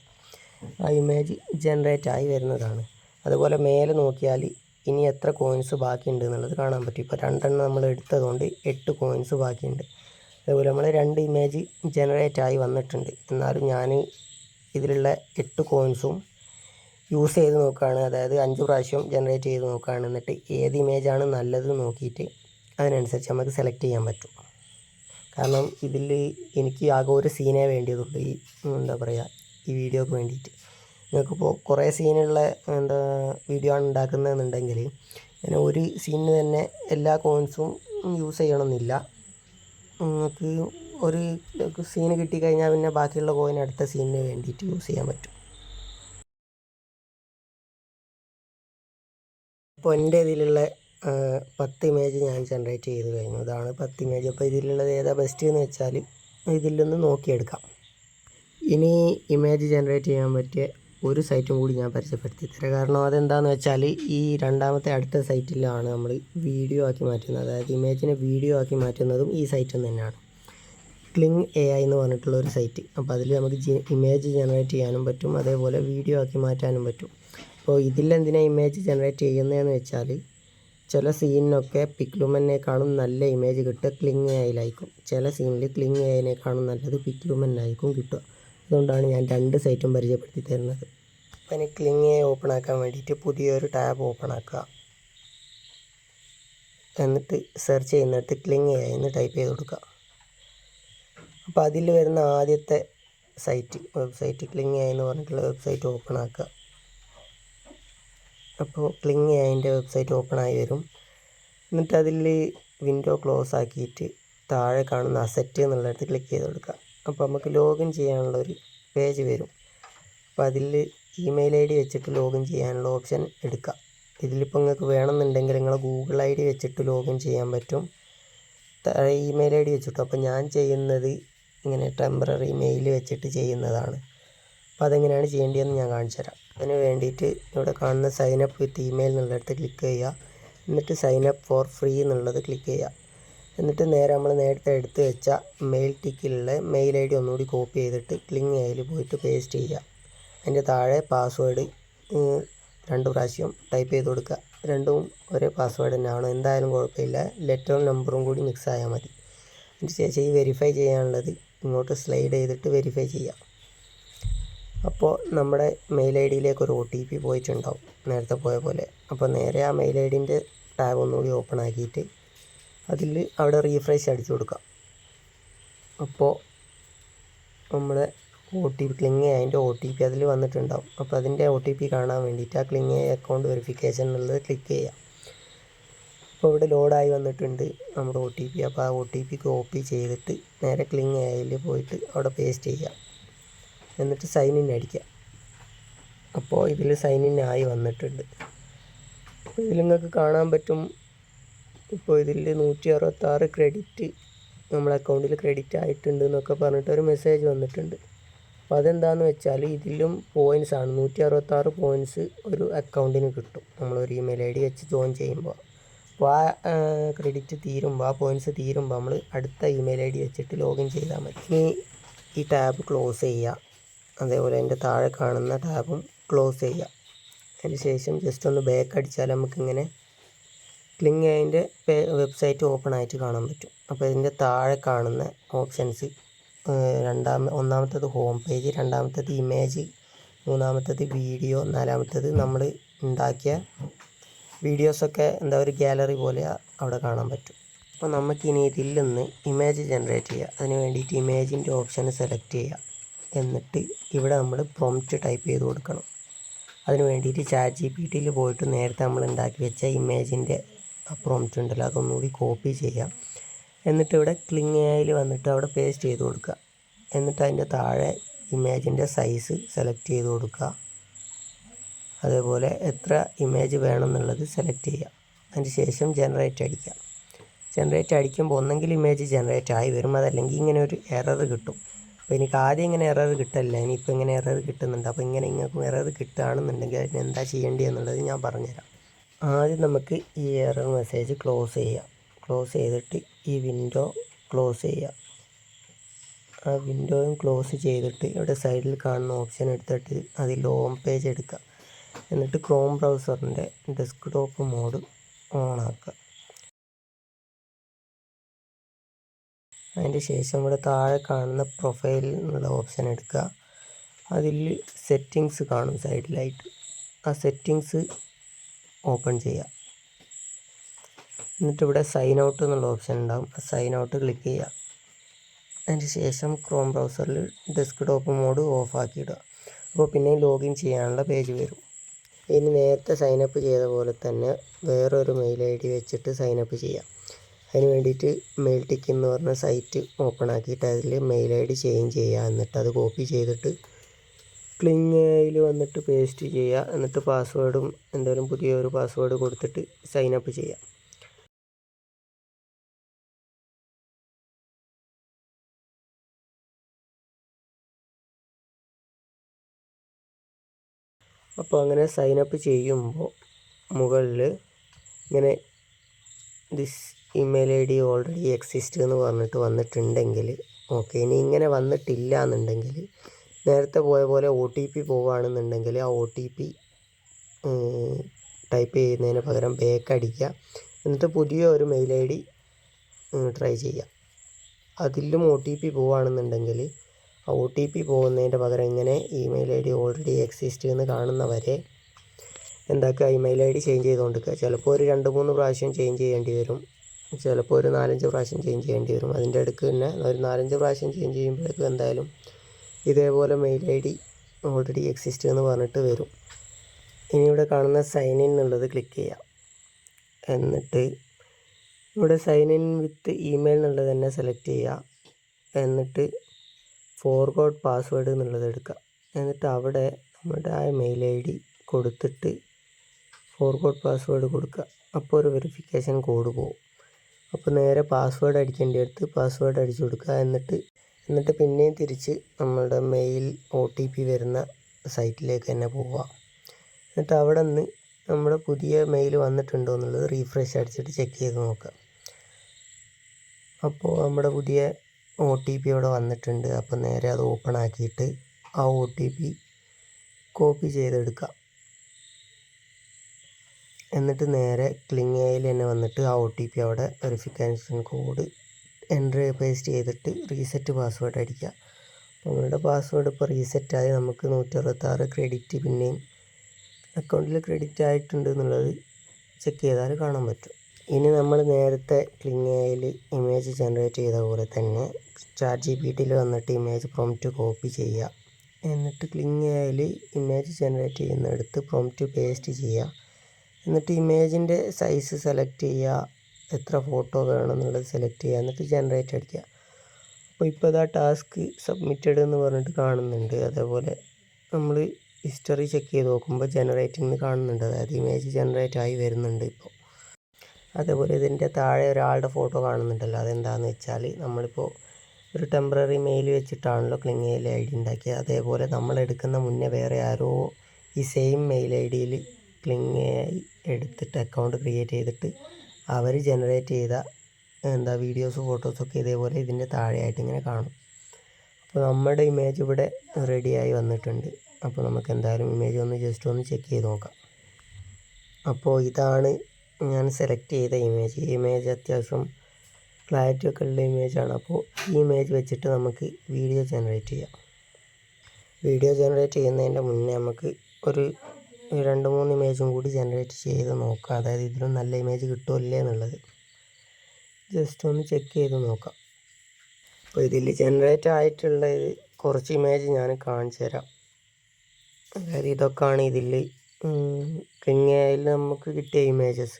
ആ ഇമേജ് ജനറേറ്റ് ആയി വരുന്നതാണ്. അതുപോലെ മേലെ നോക്കിയാൽ ഇനി എത്ര കോയിൻസ് ബാക്കിയുണ്ട് എന്നുള്ളത് കാണാൻ പറ്റും. ഇപ്പോൾ രണ്ടെണ്ണം നമ്മൾ എടുത്തതുകൊണ്ട് എട്ട് കോയിൻസ് ബാക്കിയുണ്ട്. അതുപോലെ നമ്മൾ രണ്ട് ഇമേജ് ജനറേറ്റ് ആയി വന്നിട്ടുണ്ട്. എന്നാലും ഞാൻ ഇതിലുള്ള എട്ട് കോയിൻസും യൂസ് ചെയ്ത് നോക്കുകയാണ്. അതായത് അഞ്ച് പ്രാവശ്യം ജനറേറ്റ് ചെയ്ത് നോക്കുകയാണ്. എന്നിട്ട് ഏത് ഇമേജാണ് നല്ലത് നോക്കിയിട്ട് അതിനനുസരിച്ച് നമുക്ക് സെലക്ട് ചെയ്യാൻ പറ്റും. കാരണം ഇതിൽ എനിക്ക് ആകെ ഒരു സീനേ വേണ്ടിയതുള്ളൂ. ഈ എന്താ പറയുക ഈ വീഡിയോക്ക് വേണ്ടിയിട്ട്. നിങ്ങൾക്കിപ്പോൾ കുറേ സീനുള്ള എന്താ വീഡിയോ ആണ് ഉണ്ടാക്കുന്നതെന്നുണ്ടെങ്കിൽ ഞാൻ ഒരു സീനിന് തന്നെ എല്ലാ കോയിൻസും യൂസ് ചെയ്യണമെന്നില്ല നിങ്ങൾക്ക് ഒരു സീന് കിട്ടിക്കഴിഞ്ഞാൽ പിന്നെ ബാക്കിയുള്ള കോയിൻ അടുത്ത സീനിന് വേണ്ടിയിട്ട് യൂസ് ചെയ്യാൻ പറ്റും. അപ്പോൾ എന്റെ ഇതിലുള്ള പത്ത് ഇമേജ് ഞാൻ ജനറേറ്റ് ചെയ്ത് കഴിഞ്ഞു. അതാണ് പത്ത് ഇമേജ് അപ്പോൾ ഇതിലുള്ളത് ഏതാ ബെസ്റ്റ് എന്ന് വെച്ചാൽ ഇതിൽ നിന്ന് നോക്കിയെടുക്കാം. ഇനി ഇമേജ് ജനറേറ്റ് ചെയ്യാൻ പറ്റിയ ഒരു സൈറ്റും കൂടി ഞാൻ പരിചയപ്പെടുത്തി. തരാം കാരണം അതെന്താണെന്ന് വെച്ചാൽ ഈ രണ്ടാമത്തെ അടുത്ത സൈറ്റിലാണ് നമ്മൾ വീഡിയോ ആക്കി മാറ്റുന്നത്. അതായത് ഇമേജിനെ വീഡിയോ ആക്കി മാറ്റുന്നതും ഈ സൈറ്റും തന്നെയാണ്. ക്ലിങ് എ ഐ എന്ന് പറഞ്ഞിട്ടുള്ള ഒരു സൈറ്റ് അപ്പോൾ അതിൽ നമുക്ക് ഇമേജ് ജനറേറ്റ് ചെയ്യാനും പറ്റും. അതേപോലെ വീഡിയോ ആക്കി മാറ്റാനും പറ്റും. അപ്പോൾ ഇതിലെന്തിനാണ് ഇമേജ് ജനറേറ്റ് ചെയ്യുന്നതെന്ന് വെച്ചാൽ ചില സീനിനൊക്കെ പിക്ലുമനേക്കാളും നല്ല ഇമേജ് കിട്ടുക ക്ലിങ് എയിലായിരിക്കും ചില സീനിൽ ക്ലിങ് എയിനേക്കാളും നല്ലത് പിക്ലുമനായിരിക്കും കിട്ടുക. അതുകൊണ്ടാണ് ഞാൻ രണ്ട് സൈറ്റും പരിചയപ്പെടുത്തി തരുന്നത് അപ്പോൾ ഇനി ക്ലിങ് ഓപ്പൺ ആക്കാൻ വേണ്ടിയിട്ട് പുതിയൊരു ടാബ് ഓപ്പൺ ആക്കുക. എന്നിട്ട് സെർച്ച് ചെയ്യുന്നിടത്ത് ക്ലിങ് എന്ന് ടൈപ്പ് ചെയ്ത് കൊടുക്കുക. അപ്പോൾ അതിൽ വരുന്ന ആദ്യത്തെ സൈറ്റ് വെബ്സൈറ്റ് ക്ലിങ് എന്ന് പറഞ്ഞിട്ടുള്ള വെബ്സൈറ്റ് ഓപ്പൺ ആക്കുക. അപ്പോൾ ക്ലിങ് എന്റെ വെബ്സൈറ്റ് ഓപ്പൺ ആയി വരും. എന്നിട്ട് അതിൽ വിൻഡോ ക്ലോസ് ആക്കിയിട്ട് താഴെ കാണുന്ന അസെറ്റ് എന്നുള്ളിടത്ത് ക്ലിക്ക് ചെയ്ത് കൊടുക്കുക. അപ്പോൾ നമുക്ക് ലോഗിൻ ചെയ്യാനുള്ള ഒരു പേജ് വരും. അപ്പോൾ അതിൽ ഇമെയിൽ ഐ ഡി വെച്ചിട്ട് ലോഗിൻ ചെയ്യാനുള്ള ഓപ്ഷൻ എടുക്കുക ഇതിലിപ്പോൾ നിങ്ങൾക്ക് വേണമെന്നുണ്ടെങ്കിൽ നിങ്ങൾ ഗൂഗിൾ ഐ ഡി വെച്ചിട്ട് ലോഗിൻ ചെയ്യാൻ പറ്റും. ഇമെയിൽ ഐ ഡി വെച്ചിട്ടു. അപ്പോൾ ഞാൻ ചെയ്യുന്നത് ഇങ്ങനെ ടെമ്പററി മെയിൽ വെച്ചിട്ട് ചെയ്യുന്നതാണ്. അപ്പോൾ അതെങ്ങനെയാണ് ചെയ്യേണ്ടതെന്ന് ഞാൻ കാണിച്ചു തരാം. അതിന് വേണ്ടിയിട്ട് ഇവിടെ കാണുന്ന സൈൻ അപ്പ് വിത്ത് ഇമെയിൽ എന്നുള്ളിടത്ത് ക്ലിക്ക് ചെയ്യുക. എന്നിട്ട് സൈൻ അപ്പ് ഫോർ ഫ്രീ എന്നുള്ളത് ക്ലിക്ക് ചെയ്യുക. എന്നിട്ട് നേരെ നമ്മൾ നേരത്തെ എടുത്ത് വെച്ച മെയിൽ ടിക്കിലുള്ള മെയിൽ ഐ ഡി ഒന്നുകൂടി കോപ്പി ചെയ്തിട്ട് ക്ലിങ് അതിൽ പോയിട്ട് പേസ്റ്റ് ചെയ്യുക. അതിന്റെ താഴെ പാസ്വേഡ് രണ്ട് പ്രാവശ്യം ടൈപ്പ് ചെയ്ത് കൊടുക്കുക. രണ്ടും ഒരേ പാസ്വേഡ് തന്നെയാണ്. എന്തായാലും കുഴപ്പമില്ല. ലെറ്ററും നമ്പറും കൂടി മിക്സ് ആയാൽ മതി. അതിന് ശേഷം ഈ വെരിഫൈ ചെയ്യാനുള്ളത് ഇങ്ങോട്ട് സ്ലൈഡ് ചെയ്തിട്ട് വെരിഫൈ ചെയ്യുക. അപ്പോൾ നമ്മുടെ മെയിൽ ഐ ഡിയിലേക്ക് ഒരു ഒ ടി പി പോയിട്ടുണ്ടാവും നേരത്തെ പോയ പോലെ. അപ്പോൾ നേരെ ആ മെയിൽ ഐ ഡിന്റെ ടാബ് ഒന്നുകൂടി ഓപ്പൺ ആക്കിയിട്ട് അതിൽ അവിടെ റീഫ്രഷ് അടിച്ചു കൊടുക്കാം അപ്പോൾ നമ്മുടെ ഒ ടി പി ക്ലിങ് അതിന്റെ ഒ ടി പി അതിൽ വന്നിട്ടുണ്ടാവും. അപ്പോൾ അതിന്റെ ഒ ടി പി കാണാൻ വേണ്ടിയിട്ട് ആ ക്ലിങ് അക്കൗണ്ട് വെരിഫിക്കേഷൻ എന്നുള്ളത് ക്ലിക്ക് ചെയ്യാം അപ്പോൾ ഇവിടെ ലോഡായി വന്നിട്ടുണ്ട് നമ്മുടെ ഒ ടി പി അപ്പോൾ ആ ഒ ടി പി കോപ്പി ചെയ്തിട്ട് നേരെ ക്ലിങ് അതിൽ പോയിട്ട് അവിടെ പേസ്റ്റ് ചെയ്യാം എന്നിട്ട് സൈൻ ഇൻ അടിക്കുക. അപ്പോൾ ഇതിൽ സൈൻ ഇൻ ആയി വന്നിട്ടുണ്ട്. അപ്പോൾ ഇതിൽ നിങ്ങൾക്ക് കാണാൻ പറ്റും ഇപ്പോൾ ഇതിൽ നൂറ്റി അറുപത്താറ് ക്രെഡിറ്റ് നമ്മുടെ അക്കൗണ്ടിൽ ക്രെഡിറ്റ് ആയിട്ടുണ്ട് എന്നൊക്കെ പറഞ്ഞിട്ട് ഒരു മെസ്സേജ് വന്നിട്ടുണ്ട്. അപ്പോൾ അതെന്താണെന്ന് വെച്ചാൽ ഇതിലും പോയിന്റ്സ് ആണ്. നൂറ്റി അറുപത്താറ് പോയിന്റ്സ് ഒരു അക്കൗണ്ടിന് കിട്ടും. നമ്മളൊരു ഇമെയിൽ ഐ ഡി വെച്ച് ജോയിൻ ചെയ്യുമ്പോൾ അപ്പോൾ ആ ക്രെഡിറ്റ് തീരുമ്പോൾ ആ പോയിന്റ്സ് തീരുമ്പോൾ നമ്മൾ അടുത്ത ഇമെയിൽ ഐ ഡി വെച്ചിട്ട് ലോഗിൻ ചെയ്താൽ മതി. ഇനി ഈ ടാബ് ക്ലോസ് ചെയ്യുക അതേപോലെ അതിന്റെ താഴെ കാണുന്ന ടാബും ക്ലോസ് ചെയ്യുക അതിന് ശേഷം ജസ്റ്റ് ഒന്ന് ബാക്ക് അടിച്ചാൽ നമുക്കിങ്ങനെ ക്ലിങ് അതിന്റെ വെബ്സൈറ്റ് ഓപ്പൺ ആയിട്ട് കാണാൻ പറ്റും. അപ്പോൾ ഇതിന്റെ താഴെ കാണുന്ന ഓപ്ഷൻസ് രണ്ടാമ ഒന്നാമത്തത് ഹോം പേജ് രണ്ടാമത്തത് ഇമേജ് മൂന്നാമത്തത് വീഡിയോ നാലാമത്തത് നമ്മൾ ഉണ്ടാക്കിയ വീഡിയോസൊക്കെ എന്താ ഒരു ഗാലറി പോലെ അവിടെ കാണാൻ പറ്റും. അപ്പോൾ നമുക്കിനി ഇതിൽ നിന്ന് ഇമേജ് ജനറേറ്റ് ചെയ്യുക അതിന് വേണ്ടിയിട്ട് ഇമേജിന്റെ ഓപ്ഷൻ സെലക്ട് ചെയ്യുക എന്നിട്ട് ഇവിടെ നമ്മൾ പ്രോംപ്റ്റ് ടൈപ്പ് ചെയ്ത് കൊടുക്കണം. അതിന് വേണ്ടിയിട്ട് ചാറ്റ് ജി പി ടിയിൽ പോയിട്ട് നേരത്തെ നമ്മൾ ഉണ്ടാക്കി വെച്ച ഇമേജിന്റെ പ്രൊംപ്റ്റ് ഉണ്ടല്ലോ അതൊന്നുകൂടി കോപ്പി ചെയ്യാം. എന്നിട്ട് ഇവിടെ ക്ലിങ് ആയിൽ വന്നിട്ട് അവിടെ പേസ്റ്റ് ചെയ്ത് കൊടുക്കുക. എന്നിട്ട് അതിന്റെ താഴെ ഇമേജിന്റെ സൈസ് സെലക്ട് ചെയ്ത് കൊടുക്കുക. അതേപോലെ എത്ര ഇമേജ് വേണമെന്നുള്ളത് സെലക്ട് ചെയ്യുക അതിന് ശേഷം ജനറേറ്റ് അടിക്കുക ജനറേറ്റ് അടിക്കുമ്പോൾ ഒന്നെങ്കിൽ ഇമേജ് ജനറേറ്റ് ആയി വരും. അതല്ലെങ്കിൽ ഇങ്ങനെ ഒരു എറർ കിട്ടും. അപ്പോൾ എനിക്ക് ആദ്യം ഇങ്ങനെ എറർ കിട്ടല്ല. ഇനിയിപ്പോൾ ഇങ്ങനെ എറർ കിട്ടുന്നുണ്ട്. അപ്പോൾ ഇങ്ങനെ ഇങ്ങൾക്കും എറർ കിട്ടുകയാണെന്നുണ്ടെങ്കിൽ അതിന് എന്താ ചെയ്യേണ്ടത് എന്നുള്ളത് ഞാൻ പറഞ്ഞുതരാം. ആദ്യം നമുക്ക് ഈ എറർ മെസ്സേജ് ക്ലോസ് ചെയ്യാം. ക്ലോസ് ചെയ്തിട്ട് ഈ വിൻഡോ ക്ലോസ് ചെയ്യാം. ആ വിൻഡോയും ക്ലോസ് ചെയ്തിട്ട് ഇവിടെ സൈഡിൽ കാണുന്ന ഓപ്ഷൻ എടുത്തിട്ട് അതിൽ ഹോം പേജ് എടുക്കുക എന്നിട്ട് ക്രോം ബ്രൗസറിന്റെ ഡെസ്ക്ടോപ്പ് മോഡ് ഓൺ ആക്കുക അതിന്റെ ശേഷം ഇവിടെ താഴെ കാണുന്ന പ്രൊഫൈൽ എന്നുള്ള ഓപ്ഷൻ എടുക്കുക. അതിൽ സെറ്റിങ്സ് കാണും സൈഡിലായിട്ട് ആ സെറ്റിങ്സ് ഓപ്പൺ ചെയ്യുക. എന്നിട്ട് ഇവിടെ സൈൻ ഔട്ട് എന്നുള്ള ഓപ്ഷൻ ഉണ്ടാകും സൈൻ ഔട്ട് ക്ലിക്ക് ചെയ്യുക. അതിന് ശേഷം ക്രോം ബ്രൗസറിൽ ഡെസ്ക്ടോപ്പ് മോഡ് ഓഫ് ആക്കിയിടുക അപ്പോൾ പിന്നെ ലോഗിൻ ചെയ്യാനുള്ള പേജ് വരും. ഇനി നേരത്തെ സൈനപ്പ് ചെയ്ത പോലെ തന്നെ വേറൊരു മെയിൽ ഐ ഡി വെച്ചിട്ട് സൈനപ്പ് ചെയ്യാം. അതിന് വേണ്ടിയിട്ട് മെയിൽ ടിക്ക് എന്ന് പറഞ്ഞ സൈറ്റ് ഓപ്പൺ ആക്കിയിട്ട് അതിൽ മെയിൽ ഐ ഡി ചേഞ്ച് ചെയ്യുക. എന്നിട്ട് അത് കോപ്പി ചെയ്തിട്ട് ക്ലിങ്ങയിൽ വന്നിട്ട് പേസ്റ്റ് ചെയ്യുക എന്നിട്ട് പാസ്വേഡും എന്തെങ്കിലും പുതിയ ഒരു പാസ്വേഡ് കൊടുത്തിട്ട് സൈൻ അപ്പ് ചെയ്യുക അപ്പോൾ അങ്ങനെ സൈൻ അപ്പ് ചെയ്യുമ്പോൾ മുകളിൽ ഇങ്ങനെ this email I D already exist എന്ന് പറഞ്ഞിട്ട് വന്നിട്ടുണ്ടെങ്കിൽ ഓക്കെ ഇനി ഇങ്ങനെ വന്നിട്ടില്ല എന്നുണ്ടെങ്കിൽ നേരത്തെ പോയ പോലെ ഒ ടി പി പോവുകയാണെന്നുണ്ടെങ്കിൽ ആ ഒ ടി പി ടൈപ്പ് ചെയ്യുന്നതിന് പകരം ബേക്ക് അടിക്കുക. എന്നിട്ട് പുതിയ ഒരു മെയിൽ ഐ ഡി ട്രൈ ചെയ്യുക. അതിലും ഒ ടി പി പോവുകയാണെന്നുണ്ടെങ്കിൽ ആ ഒ ടി പി പോകുന്നതിന്റെ പകരം ഇങ്ങനെ email I D already exist എന്ന് കാണുന്നവരെ എന്താക്കുക? ഇമെയിൽ ഐ ഡി ചേഞ്ച് ചെയ്തുകൊണ്ടിരിക്കുക. ചിലപ്പോൾ ഒരു രണ്ട് മൂന്ന് പ്രാവശ്യം ചേഞ്ച് ചെയ്യേണ്ടി വരും. ചിലപ്പോൾ ഒരു നാലഞ്ച് പ്രാവശ്യം ചേഞ്ച് ചെയ്യേണ്ടി വരും. അതിന്റെ അടുക്ക് തന്നെ ഒരു നാലഞ്ച് പ്രാവശ്യം ചേഞ്ച് ചെയ്യുമ്പോഴേക്കും എന്തായാലും ഇതേപോലെ mail I D already exist എന്ന് പറഞ്ഞിട്ട് വരും. ഇനി ഇവിടെ കാണുന്ന സൈൻ ഇൻ എന്നുള്ളത് ക്ലിക്ക് ചെയ്യാം. എന്നിട്ട് ഇവിടെ സൈൻ ഇൻ വിത്ത് ഇമെയിൽ എന്നുള്ളത് തന്നെ സെലക്ട് ചെയ്യുക എന്നിട്ട് ഫോർഗോഡ് പാസ്വേഡ് എന്നുള്ളത് എടുക്കുക എന്നിട്ട് അവിടെ നമ്മുടെ ആ മെയിൽ ഐ ഡി കൊടുത്തിട്ട് ഫോർഗോഡ് പാസ്വേഡ് കൊടുക്കുക. അപ്പോൾ ഒരു വെരിഫിക്കേഷൻ കോഡ് പോകും. അപ്പോൾ നേരെ പാസ്വേഡ് അടിക്കേണ്ടി അടുത്ത് പാസ്വേഡ് അടിച്ചു കൊടുക്കുക. എന്നിട്ട് എന്നിട്ട് പിന്നെയും തിരിച്ച് നമ്മളുടെ മെയിൽ ഒ ടി പി വരുന്ന സൈറ്റിലേക്ക് തന്നെ പോവുക എന്നിട്ട് അവിടെ നിന്ന് നമ്മുടെ പുതിയ മെയിൽ വന്നിട്ടുണ്ടോ എന്നുള്ളത് റീഫ്രഷ് അടിച്ചിട്ട് ചെക്ക് ചെയ്ത് നോക്കുക അപ്പോൾ നമ്മുടെ പുതിയ ഒ ടി പി അവിടെ വന്നിട്ടുണ്ട്. അപ്പോൾ നേരെ അത് ഓപ്പൺ ആക്കിയിട്ട് ആ ഒ ടി പി കോപ്പി ചെയ്തെടുക്കുക എന്നിട്ട് നേരെ ക്ലിങ്ങയിൽ തന്നെ വന്നിട്ട് ആ ഒ ടി പി അവിടെ വെരിഫിക്കേഷൻ കോഡ് എന്റർ പേസ്റ്റ് ചെയ്തിട്ട് റീസെറ്റ് പാസ്വേഡ് അടിക്കുക. അപ്പോൾ നമ്മളുടെ പാസ്വേഡ് ഇപ്പോൾ റീസെറ്റായി. നമുക്ക് നൂറ്ററുപത്താറ് ക്രെഡിറ്റ് പിന്നെയും അക്കൗണ്ടിൽ ക്രെഡിറ്റ് ആയിട്ടുണ്ട് എന്നുള്ളത് ചെക്ക് ചെയ്താൽ കാണാൻ പറ്റും. ഇനി നമ്മൾ നേരത്തെ ക്ലിങ്ങയിൽ ഇമേജ് ജനറേറ്റ് ചെയ്ത പോലെ തന്നെ ചാറ്റ് ജി പി ടിയിൽ വന്നിട്ട് ഇമേജ് പ്രോംപ്റ്റ് കോപ്പി ചെയ്യുക. എന്നിട്ട് ക്ലിങ്ങയിൽ ഇമേജ് ജനറേറ്റ് ചെയ്യുന്നിടത്ത് പ്രോംപ്റ്റ് പേസ്റ്റ് ചെയ്യുക. എന്നിട്ട് ഇമേജിന്റെ സൈസ് സെലക്ട് ചെയ്യുക. എത്ര ഫോട്ടോ വേണമെന്നുള്ളത് സെലക്ട് ചെയ്യുക എന്നിട്ട് ജനറേറ്റ് അടിക്കുക. അപ്പോൾ ഇപ്പോൾ ഇതാ ടാസ്ക് സബ്മിറ്റഡ് എന്ന് പറഞ്ഞിട്ട് കാണുന്നുണ്ട്. അതേപോലെ നമ്മൾ ഹിസ്റ്ററി ചെക്ക് ചെയ്ത് നോക്കുമ്പോൾ ജനറേറ്റിംഗ് എന്ന് കാണുന്നുണ്ട്. അതായത് ഇമേജ് ജനറേറ്റ് ആയി വരുന്നുണ്ട് ഇപ്പോൾ. അതേപോലെ ഇതിന്റെ താഴെ ഒരാളുടെ ഫോട്ടോ കാണുന്നുണ്ടല്ലോ. അതെന്താണെന്ന് വെച്ചാൽ നമ്മളിപ്പോൾ ഒരു ടെമ്പററി മെയിൽ വെച്ചിട്ടാണല്ലോ ക്ലിങ് മെയിൽ ഐ ഡി ഉണ്ടാക്കിയത്. അതേപോലെ നമ്മൾ എടുക്കുന്ന മുന്നേ വേറെ ആരോ ഈ സെയിം മെയിൽ ഐ ഡിയിൽ ക്ലിങ് എടുത്തിട്ട് അക്കൗണ്ട് ക്രിയേറ്റ് ചെയ്തിട്ട് അവർ ജനറേറ്റ് ചെയ്ത എന്താ വീഡിയോസ് ഫോട്ടോസൊക്കെ ഇതേപോലെ ഇതിന്റെ താഴെയായിട്ട് ഇങ്ങനെ കാണും. അപ്പോൾ നമ്മുടെ ഇമേജ് ഇവിടെ റെഡിയായി വന്നിട്ടുണ്ട്. അപ്പോൾ നമുക്ക് എന്തായാലും ഇമേജ് ഒന്ന് ജസ്റ്റ് ഒന്ന് ചെക്ക് ചെയ്ത് നോക്കാം. അപ്പോൾ ഇതാണ് ഞാൻ സെലക്ട് ചെയ്ത ഇമേജ് ഈ ഇമേജ് അത്യാവശ്യം ക്ലാരിറ്റി ഒക്കെ ഉള്ള ഇമേജാണ് അപ്പോൾ ഈ ഇമേജ് വെച്ചിട്ട് നമുക്ക് വീഡിയോ ജനറേറ്റ് ചെയ്യാം. വീഡിയോ ജനറേറ്റ് ചെയ്യുന്നതിന്റെ മുന്നേ നമുക്ക് ഒരു രണ്ട് മൂന്ന് ഇമേജും കൂടി ജനറേറ്റ് ചെയ്ത് നോക്കാം. അതായത് ഇതിലും നല്ല ഇമേജ് കിട്ടുമല്ലേ എന്നുള്ളത്. ജസ്റ്റ് ഒന്ന് ചെക്ക് ചെയ്ത് നോക്കാം. അപ്പോൾ ഇതിൽ ജനറേറ്റ് ആയിട്ടുള്ള കുറച്ച് ഇമേജ് ഞാൻ കാണിച്ചു തരാം. അതായത് ഇതൊക്കെയാണ് ഇതിൽ കിങ്ങയിൽ നമുക്ക് കിട്ടിയ ഇമേജസ്.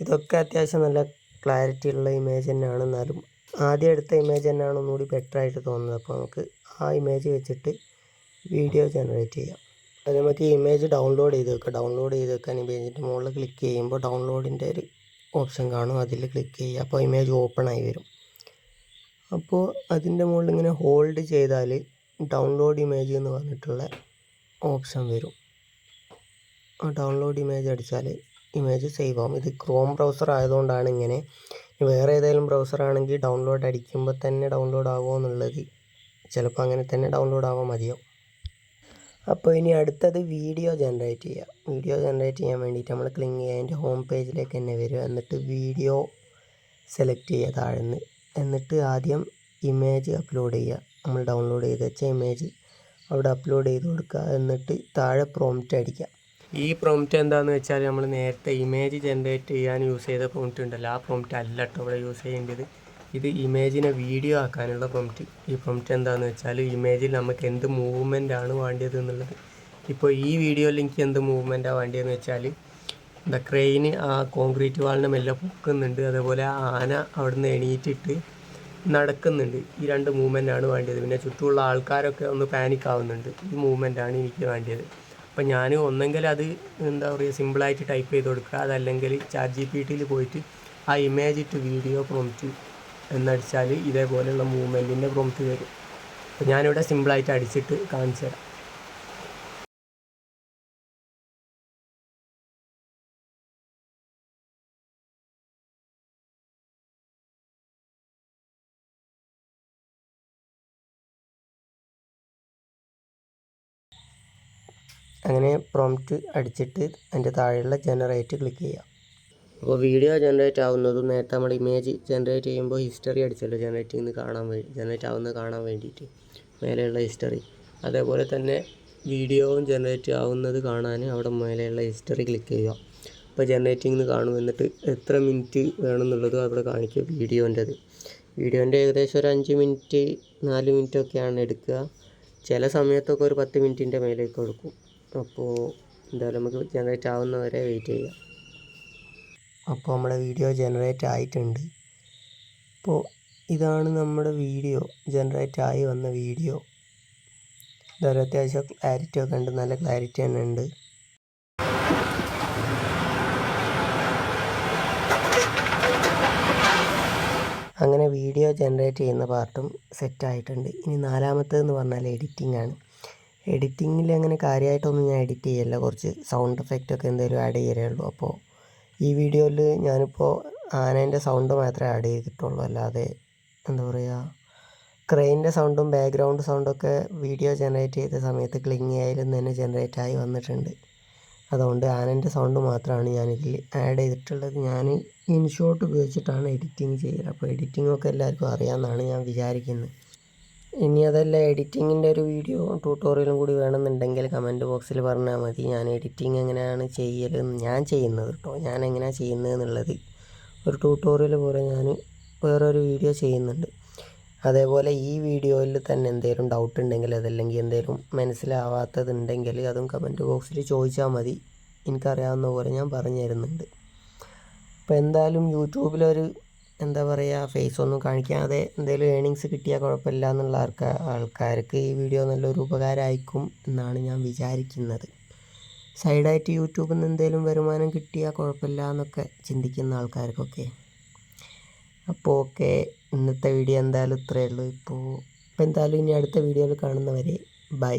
ഇതൊക്കെ അത്യാവശ്യം നല്ല ക്ലാരിറ്റി ഉള്ള ഇമേജ് തന്നെയാണ്. എന്നാലും ആദ്യം എടുത്ത ഇമേജ് തന്നെയാണ് ഒന്നുകൂടി ബെറ്റർ ആയിട്ട് തോന്നുന്നത്. അപ്പോൾ നമുക്ക് ആ ഇമേജ് വെച്ചിട്ട് വീഡിയോ ജനറേറ്റ് ചെയ്യാം. അത് നമുക്ക് ഇമേജ് ഡൗൺലോഡ് ചെയ്ത് വെക്കുക ഡൗൺലോഡ് ചെയ്ത് വെക്കാൻ ഇമേജിന്റെ മുകളിൽ ക്ലിക്ക് ചെയ്യുമ്പോൾ ഡൗൺലോഡിന്റെ ഒരു ഓപ്ഷൻ കാണും. അതിൽ ക്ലിക്ക് ചെയ്യുക. അപ്പോൾ ഇമേജ് ഓപ്പൺ ആയി വരും. അപ്പോൾ അതിന്റെ മുകളിൽ ഇങ്ങനെ ഹോൾഡ് ചെയ്താൽ ഡൗൺലോഡ് ഇമേജ് എന്ന് പറഞ്ഞിട്ടുള്ള ഓപ്ഷൻ വരും. ആ ഡൗൺലോഡ് ഇമേജ് അടിച്ചാൽ ഇമേജ് സേവ് ആവും. ഇത് ക്രോം ബ്രൗസർ ആയതുകൊണ്ടാണ് ഇങ്ങനെ. വേറെ ഏതെങ്കിലും ബ്രൗസർ ആണെങ്കിൽ ഡൗൺലോഡ് അടിക്കുമ്പോൾ തന്നെ ഡൗൺലോഡ് ആകുമോ എന്നുള്ളത് ചിലപ്പോൾ അങ്ങനെ തന്നെ ഡൗൺലോഡ് ആവാൻ മതിയാവും. അപ്പോൾ ഇനി അടുത്തത് വീഡിയോ ജനറേറ്റ് ചെയ്യുക. വീഡിയോ ജനറേറ്റ് ചെയ്യാൻ വേണ്ടിയിട്ട് നമ്മൾ ക്ലിങ് ചെയ്യുക. അതിന്റെ ഹോം പേജിലേക്ക് തന്നെ വരിക. എന്നിട്ട് വീഡിയോ സെലക്ട് ചെയ്യുക താഴ്ന്ന്. എന്നിട്ട് ആദ്യം ഇമേജ് അപ്ലോഡ് ചെയ്യുക. നമ്മൾ ഡൗൺലോഡ് ചെയ്ത് വെച്ച ഇമേജ് അവിടെ അപ്ലോഡ് ചെയ്ത് കൊടുക്കുക. എന്നിട്ട് താഴെ പ്രോംപ്റ്റ് അടിക്കുക. ഈ പ്രോംപ്റ്റ് എന്താണെന്ന് വെച്ചാൽ നമ്മൾ നേരത്തെ ഇമേജ് ജനറേറ്റ് ചെയ്യാൻ യൂസ് ചെയ്ത പ്രോംപ്റ്റ് ഉണ്ടല്ലോ. ആ പ്രോംപ്റ്റ് അല്ല കേട്ടോ ഇവിടെ യൂസ് ചെയ്യേണ്ടത്. ഇത് ഇമേജിനെ വീഡിയോ ആക്കാനുള്ള പ്രോംപ്റ്റ് ഈ പ്രോംപ്റ്റ് എന്താണെന്ന് വെച്ചാൽ ഇമേജിൽ നമുക്ക് എന്ത് മൂവ്മെന്റ് ആണ് വേണ്ടത് എന്നുള്ളത്. ഇപ്പോൾ ഈ വീഡിയോ എനിക്ക് എന്ത് മൂവ്മെന്റാണ് വേണ്ടതെന്ന് വെച്ചാൽ ദ ക്രെയിന് ആ കോൺക്രീറ്റ് വാളിനെ മെല്ലെ പൊക്കുന്നുണ്ട്. അതേപോലെ ആന അവിടുന്ന് എണീറ്റിട്ട് നടക്കുന്നുണ്ട്. ഈ രണ്ട് മൂവ്മെന്റാണ് വേണ്ടത് പിന്നെ ചുറ്റുമുള്ള ആൾക്കാരൊക്കെ ഒന്ന് പാനിക് ആവുന്നുണ്ട്. ഈ മൂവ്മെന്റാണ് എനിക്ക് വേണ്ടത് അപ്പം ഞാൻ ഒന്നെങ്കിൽ അത് എന്താ പറയുക സിമ്പിളായിട്ട് ടൈപ്പ് ചെയ്ത് കൊടുക്കുക. അതല്ലെങ്കിൽ ചാറ്റ് ജി പി ടിയിൽ പോയിട്ട് ആ ഇമേജ് ഇട്ട് വീഡിയോ പ്രോംപ്റ്റ് എന്നടിച്ചാൽ ഇതേപോലെയുള്ള മൂവ്മെന്റിന്റെ പ്രോംപ്റ്റ് വരും. അപ്പോൾ ഞാനിവിടെ സിമ്പിളായിട്ട് അടിച്ചിട്ട് കാണിച്ചു തരാം. അങ്ങനെ പ്രോംപ്റ്റ് അടിച്ചിട്ട് അതിന്റെ താഴെയുള്ള ജനറേറ്റ് ക്ലിക്ക് ചെയ്യുക. അപ്പോൾ വീഡിയോ ജനറേറ്റ് ആവുന്നതും നേരത്തെ നമ്മൾ ഇമേജ് ജനറേറ്റ് ചെയ്യുമ്പോൾ ഹിസ്റ്ററി അടിച്ചല്ലോ ജനറേറ്റ് ചെയ്യുന്നത് കാണാൻ വേണ്ടി ജനറേറ്റ് ആവുന്നത് കാണാൻ വേണ്ടിയിട്ട് മേലെയുള്ള ഹിസ്റ്ററി അതേപോലെ തന്നെ വീഡിയോവും ജനറേറ്റ് ആവുന്നത് കാണാൻ അവിടെ മേലെയുള്ള ഹിസ്റ്ററി ക്ലിക്ക് ചെയ്യുക. അപ്പോൾ ജനറേറ്റിംഗ് കാണും എന്നിട്ട് എത്ര മിനിറ്റ് വേണമെന്നുള്ളതും അവിടെ കാണിക്കും വീഡിയോന്റെത് വീഡിയോന്റെ ഏകദേശം ഒരു അഞ്ച് മിനിറ്റ് നാല് മിനിറ്റൊക്കെയാണ് എടുക്കുക. ചില സമയത്തൊക്കെ ഒരു പത്ത് മിനിറ്റിന്റെ മേലേക്ക് കൊടുക്കും. അപ്പോൾ എന്തായാലും നമുക്ക് ജനറേറ്റ് ആവുന്നവരെ വെയിറ്റ് ചെയ്യാം അപ്പോൾ നമ്മുടെ വീഡിയോ ജനറേറ്റ് ആയിട്ടുണ്ട്. അപ്പോൾ ഇതാണ് നമ്മുടെ വീഡിയോ ജനറേറ്റ് ആയി വന്ന വീഡിയോ ഇതൊരു അത്യാവശ്യം ക്ലാരിറ്റി ഒക്കെ ഉണ്ട്. നല്ല ക്ലാരിറ്റി തന്നെ ഉണ്ട്. അങ്ങനെ വീഡിയോ ജനറേറ്റ് ചെയ്യുന്ന പാർട്ടും സെറ്റ് ആയിട്ടുണ്ട്. ഇനി നാലാമത്തേതെന്ന് പറഞ്ഞാൽ എഡിറ്റിംഗ് ആണ്. എഡിറ്റിങ്ങിൽ അങ്ങനെ കാര്യമായിട്ടൊന്നും ഞാൻ എഡിറ്റ് ചെയ്യല്ല. കുറച്ച് സൗണ്ട് എഫക്റ്റ് ഒക്കെ എന്തെങ്കിലും ആഡ് ചെയ്യലേ ഉള്ളൂ. അപ്പോൾ ഈ വീഡിയോയിൽ ഞാനിപ്പോൾ ആനേന്റെ സൗണ്ട് മാത്രമേ ആഡ് ചെയ്തിട്ടുള്ളൂ. അല്ലാതെ എന്താ പറയുക ക്രെയിന്റെ സൗണ്ടും ബാക്ക്ഗ്രൗണ്ട് സൗണ്ടൊക്കെ വീഡിയോ ജനറേറ്റ് ചെയ്ത സമയത്ത് ക്ലിങ് ആയാലും തന്നെ ജനറേറ്റ് ആയി വന്നിട്ടുണ്ട്. അതുകൊണ്ട് ആനേന്റെ സൗണ്ട് മാത്രമാണ് ഞാനിതിൽ ആഡ് ചെയ്തിട്ടുള്ളത്. ഞാൻ ഇൻഷോട്ട് ഉപയോഗിച്ചിട്ടാണ് എഡിറ്റിംഗ് ചെയ്യുക അപ്പോൾ എഡിറ്റിംഗ് ഒക്കെ എല്ലാവർക്കും അറിയാമെന്നാണ് ഞാൻ വിചാരിക്കുന്നത്. ഇനി അതല്ല എഡിറ്റിങ്ങിന്റെ ഒരു വീഡിയോ ട്യൂട്ടോറിയലും കൂടി വേണമെന്നുണ്ടെങ്കിൽ കമന്റ് ബോക്സിൽ പറഞ്ഞാൽ മതി. ഞാൻ എഡിറ്റിംഗ് എങ്ങനെയാണ് ചെയ്യൽ ഞാൻ ചെയ്യുന്നത് കേട്ടോ ഞാൻ എങ്ങനെയാണ് ചെയ്യുന്നത് എന്നുള്ളത്. ഒരു ട്യൂട്ടോറിയൽ പോലെ ഞാൻ വേറൊരു വീഡിയോ ചെയ്യുന്നുണ്ട്. അതേപോലെ ഈ വീഡിയോയിൽ തന്നെ എന്തെങ്കിലും ഡൗട്ട് ഉണ്ടെങ്കിൽ അതല്ലെങ്കിൽ എന്തെങ്കിലും മനസ്സിലാവാത്തതുണ്ടെങ്കിൽ അതും കമന്റ് ബോക്സിൽ ചോദിച്ചാൽ മതി. എനിക്കറിയാവുന്ന പോലെ ഞാൻ പറഞ്ഞു തരുന്നുണ്ട്. അപ്പോൾ എന്തായാലും യൂട്യൂബിലൊരു എന്താ പറയുക ഫേസ് ഒന്നും കാണിക്കാതെ എന്തെങ്കിലും ഏണിങ്സ് കിട്ടിയാൽ കുഴപ്പമില്ല എന്നുള്ള ആൾക്കാർ ആൾക്കാർക്ക് ഈ വീഡിയോ നല്ലൊരു ഉപകാരമായിരിക്കും എന്നാണ് ഞാൻ വിചാരിക്കുന്നത്. സൈഡായിട്ട് യൂട്യൂബിൽ നിന്ന് എന്തെങ്കിലും വരുമാനം കിട്ടിയാൽ കുഴപ്പമില്ല എന്നൊക്കെ ചിന്തിക്കുന്ന ആൾക്കാർക്കൊക്കെ. അപ്പോൾ ഓക്കെ ഇന്നത്തെ വീഡിയോ എന്തായാലും ഇത്രയേ ഉള്ളൂ. ഇപ്പോൾ ഇപ്പോൾ എന്തായാലും ഇനി അടുത്ത വീഡിയോയിൽ കാണുന്നവരെ ബൈ